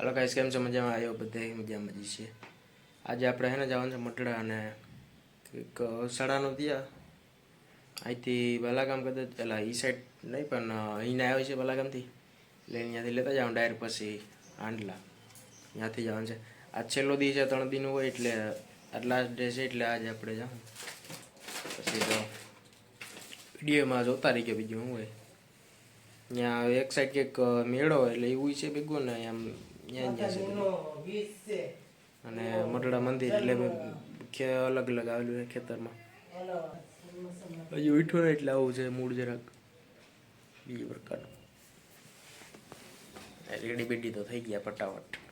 હાલો કાંઈ કેમ છે? મજામાં? આવ્યો બધા મજામાં જ છે. આજે આપણે હે ને જવાનું છે મટડા અને કંઈક સડાનું ત્યાં. અહીંથી બાલાગામ કદાચ પેલા એ સાઈડ નહીં, પણ અહીંને આવ્યો છે બાલાગામથી. એટલે અહીંયાથી લેતા જવાનું ડાયરેક્ટ પછી આંડલા. ત્યાંથી જવાનું છે. આ છેલ્લો દી છે, ત્રણ દીનું હોય એટલે આટલા ડે છે એટલે આજે આપણે જાઉં પછી તો વિડીયોમાં જોતા રહી કે બીજું શું હોય. ત્યાં એક સાઈડ કંઈક મેળો એટલે એવું છે ભેગું ને છે અને મટડા મંદિર એટલે કે અલગ અલગ આવેલું છે ખેતરમાં. હજુ ઉઠ્યું ને એટલે આવું છે મૂળ જરાક. બીજી પ્રકારનું. રેડી બેડી તો થઈ ગયા ફટાફટ.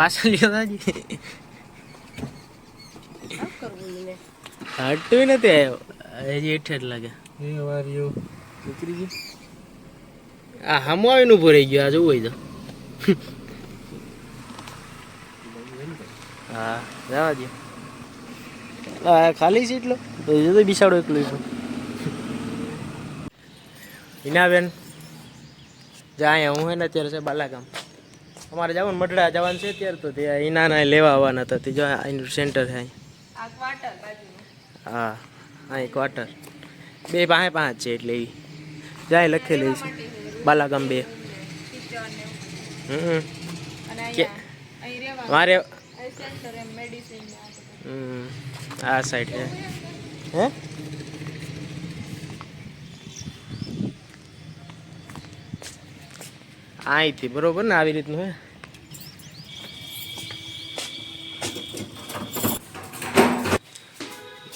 પાછળ લ્યો તાજી. હટતું નથી આવ્યો હજી હેઠે જ લાગે. આ હમો આવીને ઊભો રહી ગયો આ જોવું હોય તો. હા જવા દો આ ખાલી છે એટલો? તો એ તો બિસાડો એકલો છું. હિનાબેન જ્યાં અહીંયા હું હે ને અત્યારે છે બાલાગામ. અમારે જવાનું મઢડા જવાનું છે અત્યારે તો ત્યાં હિનાના લેવા આવવાના હતા તે જો અહીંનું સેન્ટર છે હા અહીં ક્વાર્ટર બે પાસે પાંચ છે એટલે એ જાય લખેલી છે. બાલાગામ બે. હમ કે મારે હમ આ સાઈડ છે. હે? અહીંથી બરોબર ને? આવી રીતનું હે?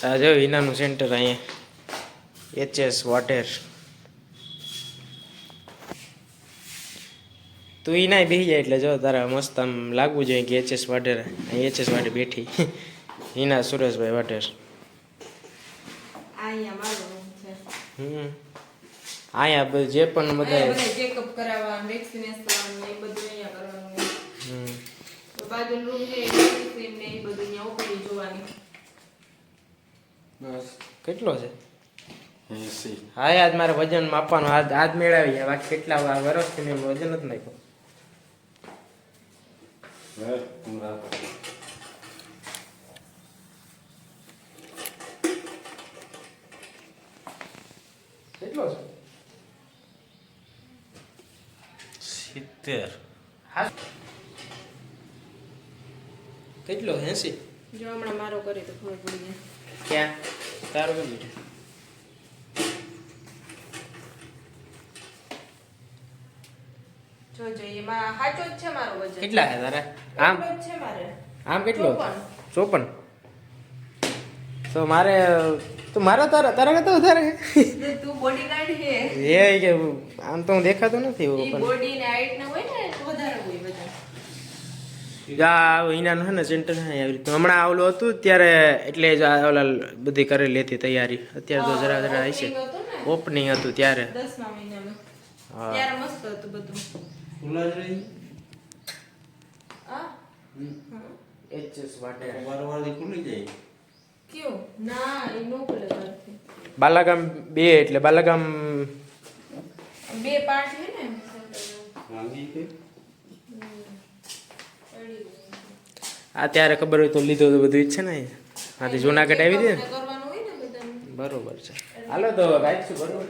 આ જો વિનાનું સેન્ટર અહીંયા. એચએસ વાટેર તું ઈ નાય બેસી જાય એટલે જો તારા મસ્ત આમ લાગવું જોઈએ કે એચએસ વાટેર અહીં એચએસ વાટે બેઠી. હિના સુરેશભાઈ વાટેર. હમ. અહીંયા બધું જે પણ બધા ચેકઅપ કરાવવા વેક્સિનેશન ને એ બધું અહીંયા કરવાનું. હમ. તો બાજુનો room છે, એ medicine ને એ બધું અહીંયા OPD જોવાની. કેટલો છે? હા આજ મારે વજન માપવાનું. આજ આજ મેળવી ગયા બાકી કેટલા વાર વર્ષથી મેં વજન જ નાખ્યું કેટલો છે? સિત્તેર. હા. કેટલો? એસી? જો હમણાં મારો કરી તો ખબર પડી ગયા ક્યાં? તારો કેટલું છે જોજો, એમાં સાચો જ છે મારો વજન. કેટલા છે તારા? આમ? જ છે મારે. આમ કેટલો? ચોપન. તો મારે તો મારા તારા તારા કરતા વધારે? તો bodyguard હે એ કે આમ તો હું દેખાતો નથી એવો પણ બોડી ને height ને હોય ને તો વધારે હોય બધા. ને સેન્ટર આવી રીતે. હમણાં આવલું હતું ત્યારે એટલે જ આ ઓલા બધી કરેલી હતી તૈયારી. અત્યારે તો જરા જરા આવી છે. ઓપનિંગ હતું ત્યારે. દસમા મહિનામાં. ત્યારે મસ્ત હતું બધું. ખુલ્લા જ રહી આ? એચએસ માટે વારવારથી ખુલી જાય. કયું? ના, એ નો ખુલે બાલાગામ બે એટલે બાલાગામ બે પાર્ટ છે ને? આ ત્યારે ખબર હોય તો લીધો તો બધું ઈચ્છે છે ને આથી જુનાગઢ આવી દે. બરોબર છે. હાલો તો રાખશું બરોબર?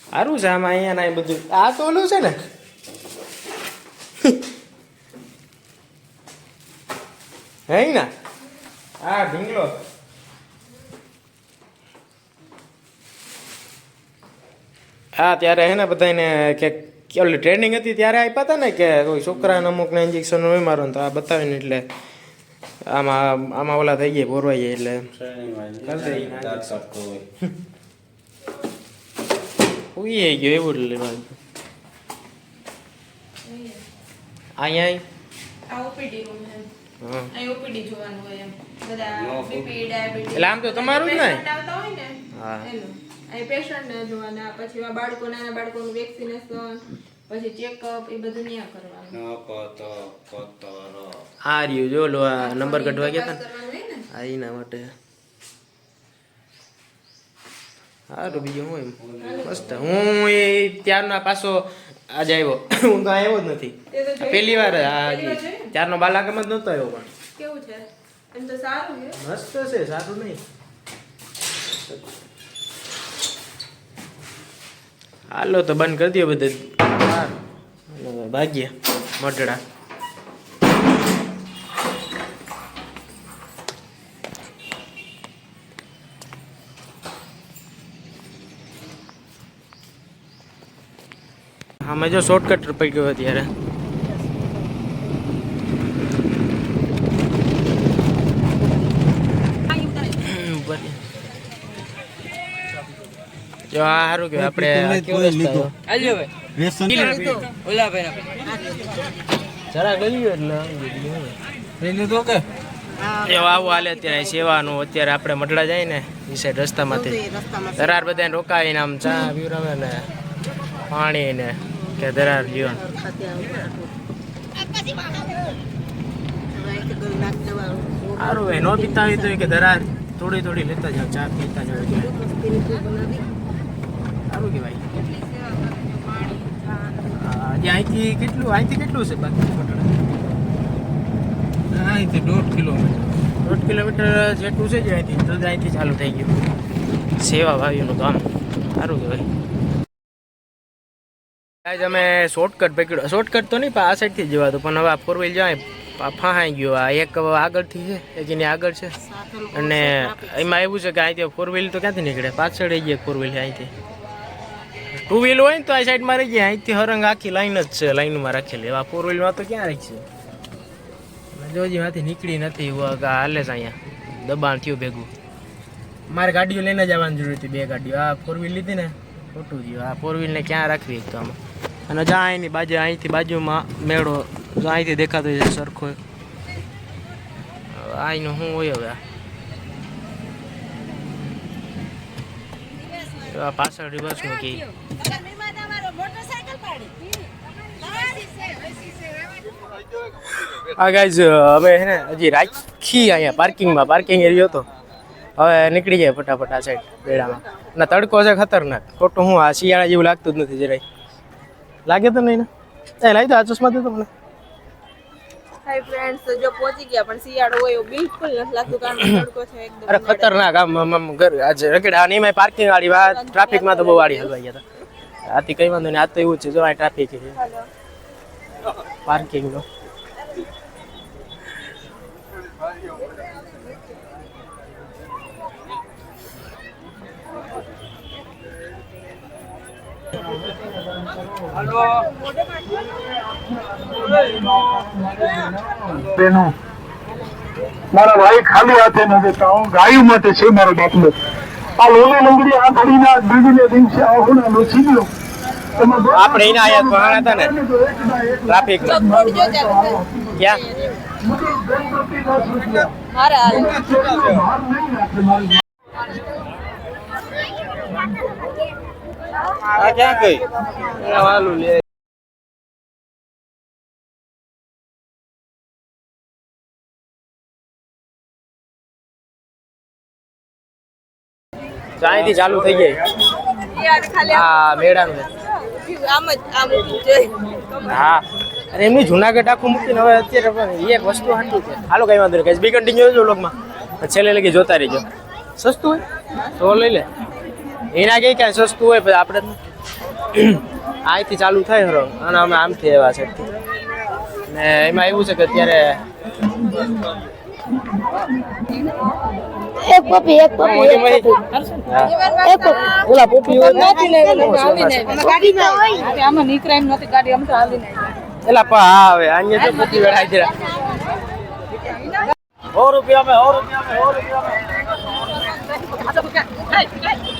સારું છે આમાં અહીંયા ના બધું. આ તો ઓલું છે ને? હે ને? આ ઢીંગલો. હા ત્યારે હે ને બધાને કે કે ઓલી ટ્રેનિંગ હતી ત્યારે આપ્યા હતા ને કે કોઈ છોકરાને અમુકને ઇન્જેક્શન હોય મારો તો આ બતાવીને એટલે આમાં આમાં ઓલા થઈ ગયા બોરવાઈ જાય એટલે ઉઈ ગયો એવું જ લેવાનું અહીંયા આ ઓપીડી રૂમ છે હા અહીં ઓપીડી જોવાનું હોય એમ. બધા બીપી ડાયાબિટીસ એટલે આમ તો તમારું જ ને? આવતા હોય ને હા. એનું. અહીં પેશન્ટને જોવાના પછી આ બાળકો નાના બાળકોનું વેક્સિનેશન પછી ચેકઅપ એ બધું ત્યાં કરવાનું. ન કત કતર આ રહ્યું જો લો આ નંબર કઢવા ગયા હતા એના માટે. સારું બીજું હું એમ? મસ્ત. હું એ ત્યારના પાછો આજે આવ્યો. હું તો આવ્યો જ નથી. પહેલી વાર જોયું? બાલાકમ જ નહોતો આવ્યો પણ. કેવું છે? એમ તો સારું છે. મસ્ત છે સારું નહીં. હાલો તો બંધ કરી દો બધે. ભાગ્યા મટડા અમે જો શોર્ટકટ પડી ગયો અત્યારે. જો આ સારું કે આપણે આ કેવો જરાક લઈ એટલે આવી ગયું. એવો આવું હાલે અત્યારે સેવાનું. અત્યારે આપણે મઢડા જાય ને એ સાઈડ રસ્તામાંથી. દરાર બધાને રોકાવીને આમ ચા પીવડાવે ને પાણી ને કે દરાર લ્યો સારું ભાઈ, નો પીતા હોય તો એ કે દરાર થોડી થોડી લેતા જાઓ, ચા પીતા જાઓ સારું કહેવાય. હજી અહીંથી કેટલું અહીંથી કેટલું છે બાકી અહીંથી દોઢ કિલોમીટર. દોઢ કિલોમીટર જેટલું છે જ અહીંથી તો અહીંથી ચાલુ થઈ ગયું. સેવા ભાવીનું કામ સારું કહેવાય. આજ અમે શોર્ટકટ પકડ્યો. શોર્ટકટ તો નહીં, પણ આ સાઈડથી જવા જવાતું. પણ હવે આ ફોર વ્હીલ જાય ફાહાઈ ગયો. આ એક આગળથી છે એક આગળ છે. અને એમાં એવું છે કે અહીંથી ફોર વ્હીલ તો ક્યાંથી નીકળે? પાછળ રહી ગયા ફોર વ્હીલ અહીંથી ટુ વ્હીલ હોય ને તો આ સાઈડમાં રહી ગયા. અહીંથી હરંગ આખી લાઈન જ છે લાઈનમાં રાખેલી. આ ફોર વ્હીલમાં તો ક્યાં રહી છે જોજી માંથી નીકળી નથી હાલે છે અહીંયા. દબાણ થયું ભેગું. મારે ગાડીઓ લઈને જવાની જરૂર હતી, બે ગાડીઓ. આ ફોર વ્હીલ લીધી ને, ખોટું થયું. આ ફોર વ્હીલને ક્યાં રાખવી તો આમાં? અને જ્યાં અહીંની બાજુ અહીંથી બાજુમાં મેળો જો અહીંથી દેખાતો છે સરખો અહીંનું શું હોય હવે આ? આ પાછળ રિવર્સનું કે હા ગાઈઝ હવે હે હજી રાખી અહીંયા પાર્કિંગમાં પાર્કિંગ એરિયો હતો. હવે નીકળી જાય ફટાફટ આ સાઈડ બેડામાં. અને તડકો છે ખતરનાક. ખોટું હું આ શિયાળા જેવું લાગતું જ નથી જરાય. લાગે તો નહીં ને? એ લાવી દો આ ચશ્મા દે તો મને. હાય ફ્રેન્ડ્સ તો જો પહોંચી ગયા પણ શિયાળો હોય બિલકુલ નથી લાગતું કારણ તડકો છે એકદમ અરે ખતરનાક આમ આમ આમ ઘર આજે રગડા અને એમાં પાર્કિંગ વાળી વાત ટ્રાફિકમાં તો બહુ વાળી હલવાઈ ગયા હતા. આથી કઈ વાંધો નહીં આ તો એવું છે જો આ ટ્રાફિક છે. પાર્કિંગનો તેનું મારા ભાઈ ખાલી હાથે ન દેતા હું ગાયું માટે છે મારો બાપલો આ લોલી લંગડી આ ઘડીના બીજને દિવસે લૂછી ગયો એમાં બે- આપણે એના આયા વહાણા હતા ને? ટ્રાફિક. ક્યાં? મારે હાલ છોકરીઓ બહાર નહીં નાખે મારી આ ક્યાં ગઈ? વાલું લે અહીંથી ચાલુ થઈ જાય હા, મેળાનું. હા. અને એમની જુનાગઢ આખું મૂકીને હવે અત્યારે એક વસ્તુ હાટું છે. હાલો કઈ વાંધો નહીં. બી કન્ટિન્યુ જોજો લોકમાં છેલ્લે લગી જોતા રહીજો. સસ્તું હોય? તો લઈ લે. એના કઈ કાંઈ સસ્તું હોય પછી આપણે અહીંથી ચાલુ થાય ખરો અને અમે આમથી એવા છે ને એમાં એવું છે કે અત્યારે એક પપ્પી એક પપ્પી એક મોટી- પપ્પી હા. એક પપ્પી ઓલા પોપી હોય આમાં નીકળાય એમ નથી ગાડી આમ તો હાલી એલા પા હવે અહીંયા તો પોપી વેળા જરા સો રૂપિયા में સો રૂપિયા में સો રૂપિયા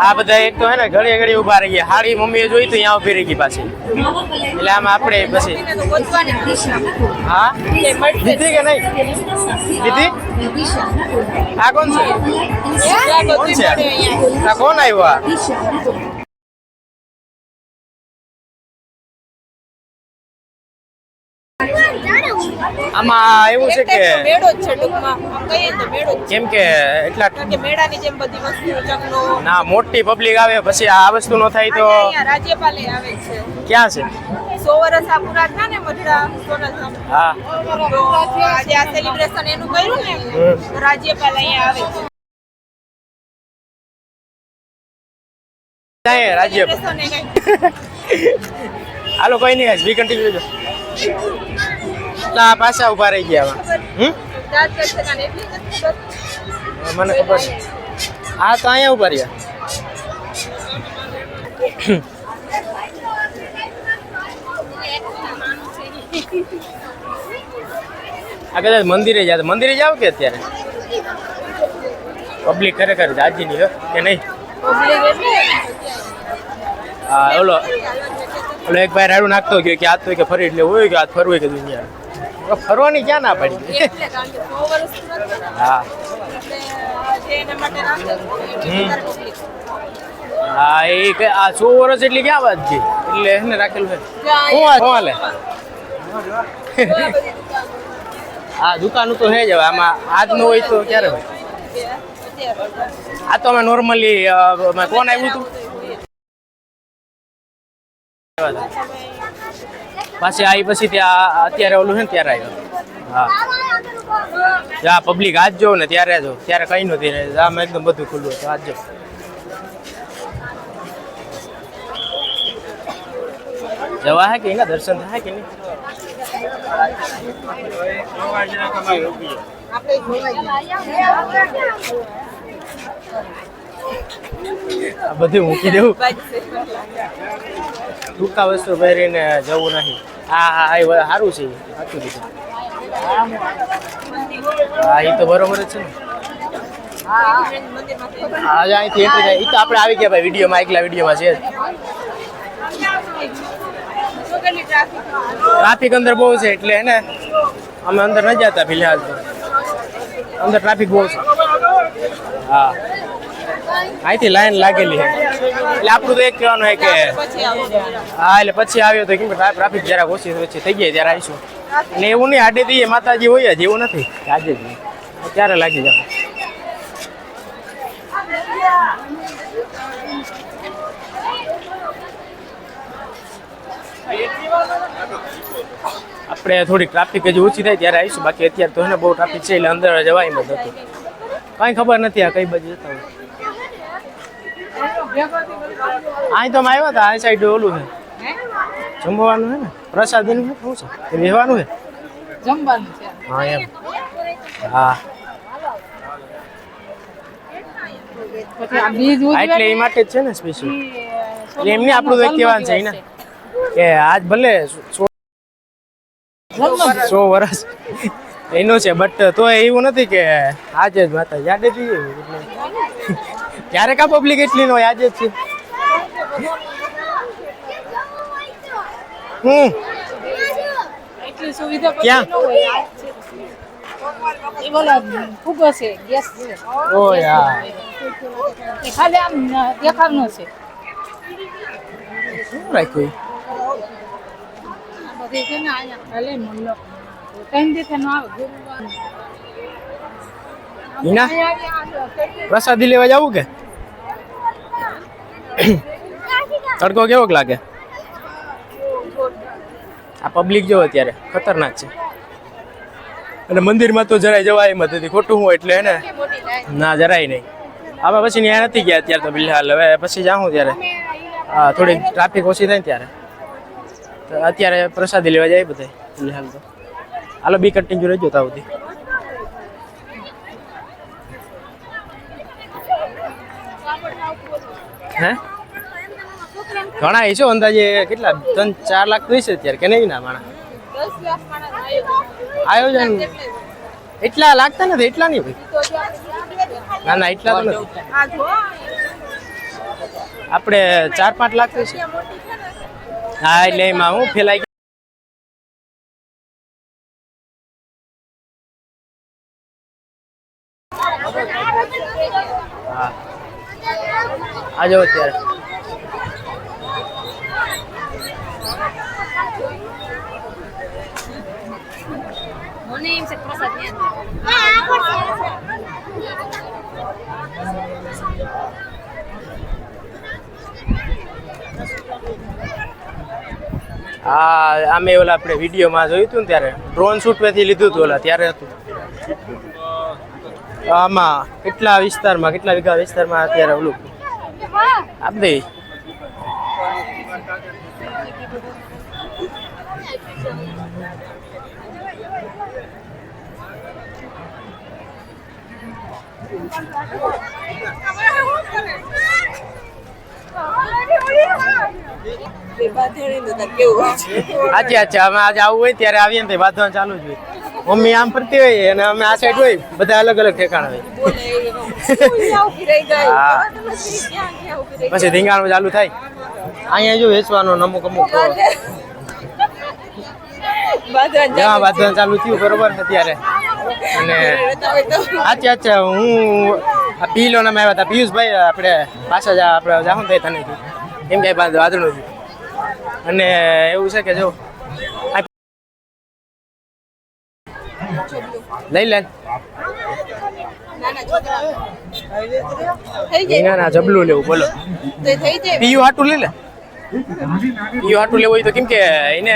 આ બધા એક તો હે ને ઘડી ઘડી ઊભા રહી ગયા. હાડી મમ્મીએ જોઈ તો અહીંયા ઊભી રહી ગઈ પાછી. એટલે આમ આપણે પછી હા? દીધી કે નહીં? દીધી? આ કોણ છે? કોણ છે? આ કોણ આવ્યો આ? આમાં એવું છે કે મેળો જ છે ટૂંકમાં. કહીએ તો મેળો કેમ કે એટલા કે મેળાની જેમ બધી વસ્તુ ચકલો. ના મોટી પબ્લિક આવે પછી આ વસ્તુ નો થાય તો રાજ્યપાલે આવે છે. ક્યાં છે? સો વર્ષ આ પૂરા થયા ને મઢડા સોનલ હા. આજે આ સેલિબ્રેશન એનું કર્યું ને રાજ્યપાલ અહીંયા આવે છે. ક્યાં રાજ્ય Celebration એ કંઈક હાલો કોઈ નહીં બી કન્ટિન્યુ એટલે આ પાછા ઊભા રહી ગયા હમ. મને ખબર છે. હા, તો અહીંયા ઊભા રહ્યા. આ કદાચ મંદિરે જાય મંદિરે જાવ કે અત્યારે? પબ્લિક ખરેખર જાજીની હો, કે નહીં? હા, ઓલો ઓલો એક ભાઈ રાડું નાખતો ગયો કે આજ તો કે ફરી એટલે હોય કે આ ફરવું કે દુનિયા ફરવાની ક્યાં ના પાડી. હા. હા એ આ સો વર્ષ એટલી ક્યાં વાત છે? એટલે એને રાખેલું છે. શું હાલે? આ દુકાનો દુકાન તો હે જ હવે આમાં આજનું હોય તો ક્યારે હોય? આ તો અમે નોર્મલી કોણ આવ્યું હતું? પાછી આવી પછી ત્યાં અત્યારે ઓલું છે ને ત્યારે આવ્યો. હા. જ્યાં પબ્લિક આજ જો ને ત્યારે જો ત્યારે કઈ નથી આમ એકદમ બધું ખુલ્લું હતું. આજ જો જવા હે કે એના? દર્શન થાય કે નહીં? આપણે આ બધું મૂકી દેવું. ટૂંકા વસ્તુ પહેરીને જવું નહીં. આ આ સારું છે. સાચું કીધું. હા એ તો બરોબર જ છે ને. આજે અહીંથી એન્ટ્રી થાય. એ તો આપણે આવી ગયા ભાઈ વિડીયોમાં, એકલા વિડીયોમાં છે ટ્રાફિક અંદર બહુ છે એટલે હે ને અમે અંદર ન જતા ફિલહાલ તો. અંદર ટ્રાફિક બહુ છે. હા. અહીંથી લાઈન લાગેલી છે. એટલે આપણું તો એક કહેવાનું છે કે હા એટલે પછી આવ્યો તો કેમ કે ટ્રાફિક જરાક ઓછી ઓછી થઈ ગઈ ત્યારે આવીશું. ને એવું નહીં આડે દઈએ માતાજી હોય જ એવું નથી. આજે જ ત્યારે લાગી જાય આપણે થોડી ટ્રાફિક હજી ઓછી થાય ત્યારે આવીશું. બાકી અત્યારે તો બહુ ટ્રાફિક છે એટલે અંદર જવાય નથી કાંઈ ખબર નથી આ કઈ બાજુ જતા હોય. અહીં તો આવ્યા હતા આ સાઈડ ઓલું છે. જમવાનું છે ને? પ્રસાદ શું છે? રહેવાનું છે? જમવાનું છે. હા એમ. હા. એટલે એ માટે જ છે ને સ્પેશિયલ એમને આપણું એક કહેવાનું છે ને કે આજ ભલે સો વર્ષ એનો છે બટ તો એવું નથી કે આજે જ માતા યાદ જ રહીએ કા પબ્લિક એટલી નો આજે જ છે. હમ. એટલી સુવિધા ક્યાં? હોય. પ્રસાદી લેવા જવું કે? તડકો કેવોક લાગે? આ પબ્લિક જો અત્યારે ખતરનાક છે. અને મંદિરમાં તો જરાય જવાય એમ હતી ખોટું હોય એટલે એને ના જરાય નહીં. અમે પછી ત્યાં નથી ગયા અત્યારે તો બિલહાલ. હવે પછી જાઉં ત્યારે. હા થોડીક ટ્રાફિક ઓછી થાય ત્યારે. તો અત્યારે પ્રસાદી લેવા જાય બધા બિલહાલ તો. હાલો બી કન્ટિન્યુ રહેજો તાવ સુધી. હે? ઘણા એ છો અંદાજે કેટલા? ત્રણ ચાર લાખ તો છે અત્યારે કે નહીં ના માણા આયોજન? એટલા લાગતા નથી એટલા નહીં ભાઈ ના ના એટલા તો નથી. આપણે ચાર પાંચ લાખ તો છે હા એટલે એમાં હું ફેલાઈ. હા. આ જાઓ અત્યારે. હા અમે ઓલા આપણે વિડીયોમાં જોયું હતું ને ત્યારે? ડ્રોન શૂટમાંથી લીધું હતું ઓલા, ત્યારે હતું. આમાં કેટલા વિસ્તારમાં, કેટલા વીઘા વિસ્તારમાં અત્યારે ઓલું? આપ દે આજે અચ્છા અમે આજે આવું હોય ત્યારે આવીએ ને તો વાંધવાનું ચાલુ જ હોય. મમ્મી આમ ફરતી હોય અને અમે આ સાઈડ હોય બધા અલગ અલગ ઠેકાણ હોય. પછી ધીંગાણું ચાલુ થાય. અહીંયા જો વેચવાનો અમુક અમુક. બાંધવાનું ચાલુ થયું. બરોબર અત્યારે. અને અચ્છા અચ્છા હું આ પીલો નામે આવ્યા હતા પિયુષભાઈ આપણે પાછા જા આપણે જાહું થાય તને બાદ વાદળું નથી અને એવું છે કે જો લઈ લે. ના ના જબલું લેવું બોલો. પીયું હાટું લઈ લે. પીયું હાટું લેવું હોય તો કેમ કે એને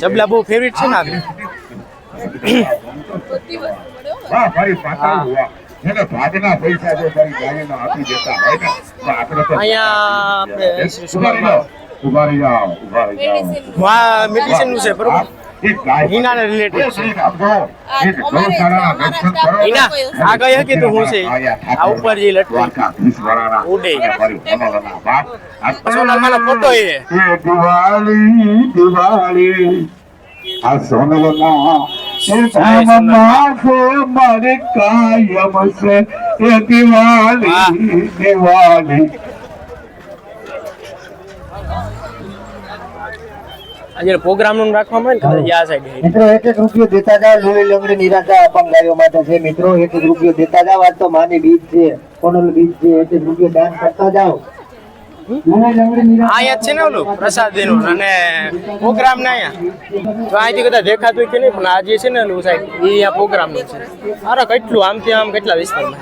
જબલા બહુ ફેવરિટ છે ને અહીંયા આપણે ઊભા રહી જાઓ. ઊભા રહી જાઓ ઊભા રહી જાઓ હા મેડિસિનનું છે. બરોબર હિનાને કરો. હિના આ કઈ હકી તું હું છે? આ ઉપર જે લટકી. ઉડે. અને મારી વનોલાના બાપ આ સોનલમાનો ફોટો એ? એ દિવાળી દિવાળી. આ સોનલના એ મારે કાયમ છે. એ દિવાળી દિવાળી. આજે પ્રોગ્રામનું રાખવામાં આવે ને આ સાઈડ મિત્રો એક એક રૂપિયો દેતા જાવ લોહી લંગડી નિરાશા અપંગ ગાયો માટે છે. મિત્રો એક એક રૂપિયો દેતા જાવ આ તો માની બીજ છે કોનલ બીજ છે એક એક રૂપિયો દાન કરતા જાવ યાદ અહીંયા છે ને ઓલું પ્રસાદનું અને પ્રોગ્રામ ને અહીંયા. તો અહીંથી કદાચ દેખાતું કે નહીં પણ આજે છે ને ઓલું સાહેબ એ અહીંયા પ્રોગ્રામનું છે. અરે કેટલું આમથી આમ કેટલા વિસ્તારમાં?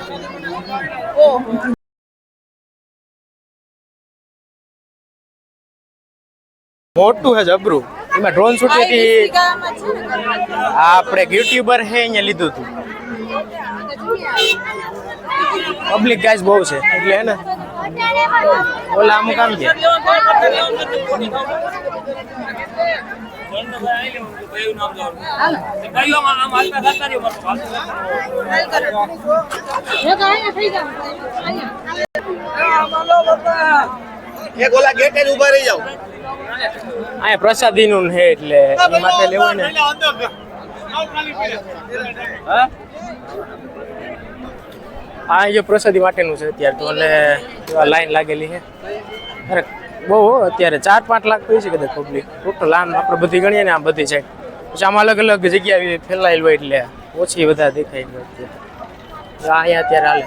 મોટું છે જબરું. એમાં ડ્રોન શૂટ હતી. આપણે યુટ્યુબર હે અહીંયા લીધું હતું. પબ્લિક ગાઈસ બહુ છે. એટલે હે ને? ઓલા અમુક આમ છે અહીંયા પ્રસાદી નું છે એટલે એ માટે લેવું ને. આ જો પ્રસાદી માટેનું છે અત્યારે તો, એટલે લાઈન લાગેલી છે. અરે, બહુ અત્યારે ચાર પાંચ લાખ થઈ છે કદાચ પબ્લિક ટોટલ આમ આપણે બધી ગણીએ ને આમ બધી સાઈડ પછી આમાં અલગ અલગ જગ્યાએ ફેલાયેલ હોય એટલે ઓછી બધા દેખાય છે અત્યારે. આ અહીંયા અત્યારે હાલે.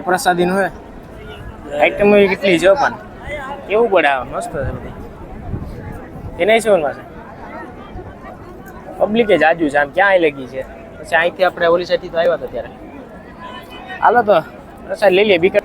પ્રસાદીનું હે. આઈટમ કેટલી છે પણ. કેવું પડે આવે મસ્ત છે બધી. એને સેવનમાં છે? પબ્લિકે જ આજુ છે, આમ ક્યાં લગી છે? પછી અહીંથી આપણે ઓલી સાઈડથી તો આવ્યા હતા ત્યારે. હાલો તો, પ્રસાદ લઈ લઈએ બીક